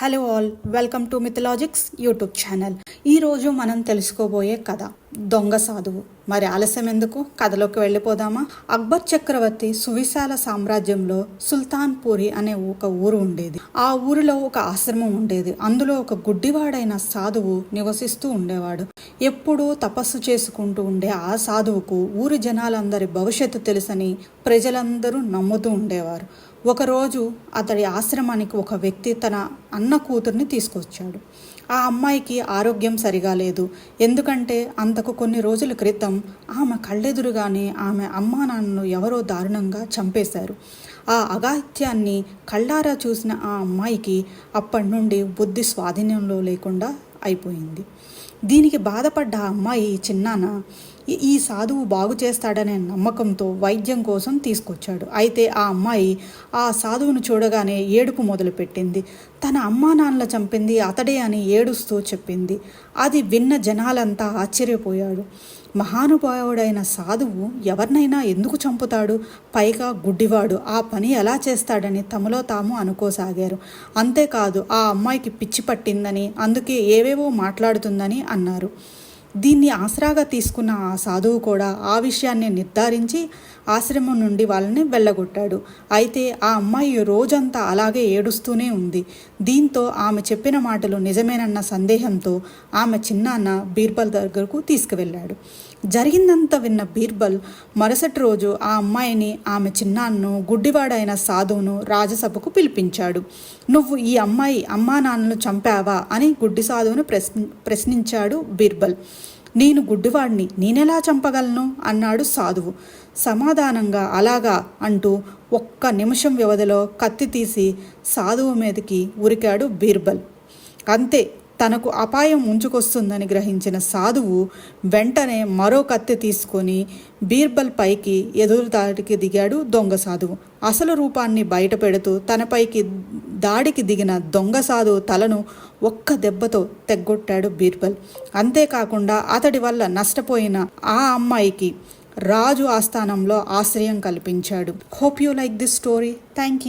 Hello all welcome to mythologics YouTube channel ఈరోజు మనం తెలుసుకోబోయే కథ దొంగ సాధువు. మరి ఆలస్యం ఎందుకు? కథలోకి వెళ్ళిపోదామా? అక్బర్ చక్రవర్తి సువిశాల సామ్రాజ్యంలో సుల్తాన్పూరి అనే ఒక ఊరు ఉండేది. ఆ ఊరిలో ఒక ఆశ్రమం ఉండేది. అందులో ఒక గుడ్డివాడైన సాధువు నివసిస్తూ ఉండేవాడు. ఎప్పుడూ తపస్సు చేసుకుంటూ ఉండే ఆ సాధువుకు ఊరి జనాలందరి భవిష్యత్తు తెలుసని ప్రజలందరూ నమ్ముతూ ఉండేవారు. ఒకరోజు అతడి ఆశ్రమానికి ఒక వ్యక్తి తన అన్న కూతుర్ని తీసుకొచ్చాడు. ఆ అమ్మాయికి ఆరోగ్యం సరిగా లేదు. ఎందుకంటే అంతకు కొన్ని రోజుల క్రితం ఆమె కళ్ళెదురుగానే ఆమె అమ్మా నాన్నను ఎవరో దారుణంగా చంపేశారు. ఆ అగాత్యాన్ని కళ్ళారా చూసిన ఆ అమ్మాయికి అప్పటి నుండి బుద్ధి స్వాధీనంలో లేకుండా అయిపోయింది. దీనికి బాధపడ్డ ఆ అమ్మాయి చిన్నాన ఈ- ఈ సాధువు బాగు చేస్తాడనే నమ్మకంతో వైద్యం కోసం తీసుకొచ్చాడు. అయితే ఆ అమ్మాయి ఆ సాధువును చూడగానే ఏడుపు మొదలుపెట్టింది. తన అమ్మా నాన్నల చంపింది అతడే అని ఏడుస్తూ చెప్పింది. అది విన్న జనాలంతా ఆశ్చర్యపోయాడు మహానుభావుడైన సాధువు ఎవరినైనా ఎందుకు చంపుతాడు? పైగా గుడ్డివాడు. ఆ పని ఎలా చేస్తాడని తమలో తాము అనుకోసాగారు. అంతేకాదు ఆ అమ్మాయికి పిచ్చి పట్టిందని అందుకే ఏవేవో మాట్లాడుతుందని అన్నారు. దీన్ని ఆసరాగా తీసుకున్న ఆ సాధువు కూడా ఆ విషయాన్ని నిర్ధారించి ఆశ్రమం నుండి వాళ్ళని వెళ్ళగొట్టాడు. అయితే ఆ అమ్మాయి రోజంతా అలాగే ఏడుస్తూనే ఉంది. దీంతో ఆమె చెప్పిన మాటలు నిజమేనన్న సందేహంతో ఆమె చిన్నాన్న బీర్బల్ దగ్గరకు తీసుకువెళ్ళాడు. జరిగిందంతా విన్న బీర్బల్ మరుసటి రోజు ఆ అమ్మాయిని ఆమె చిన్నాన్నను గుడ్డివాడైన సాధువును రాజసభకు పిలిపించాడు. నువ్వు ఈ అమ్మాయి అమ్మా నాన్నలు చంపావా? అని గుడ్డి సాధువును ప్రశ్న ప్రశ్నించాడు బీర్బల్. నేను గుడ్డివాడిని నేనెలా చంపగలను? అన్నాడు సాధువు. సమాధానంగా అలాగా అంటూ ఒక్క నిమిషం వ్యవధిలో కత్తి తీసి సాధువు మీదకి ఉరికాడు బీర్బల్. అంతే తనకు అపాయం ముంచుకొస్తుందని గ్రహించిన సాధువు వెంటనే మరో కత్తి తీసుకొని బీర్బల్ పైకి ఎదురుదాడికి దిగాడు దొంగ సాధువు. అసలు రూపాన్ని బయట పెడుతూ తనపైకి దాడికి దిగిన దొంగ సాధువు తలను ఒక్క దెబ్బతో తెగ్గొట్టాడు బీర్బల్. అంతేకాకుండా అతడి వల్ల నష్టపోయిన ఆ అమ్మాయికి రాజు ఆస్థానంలో ఆశ్రయం కల్పించాడు. Hope you like this story thank you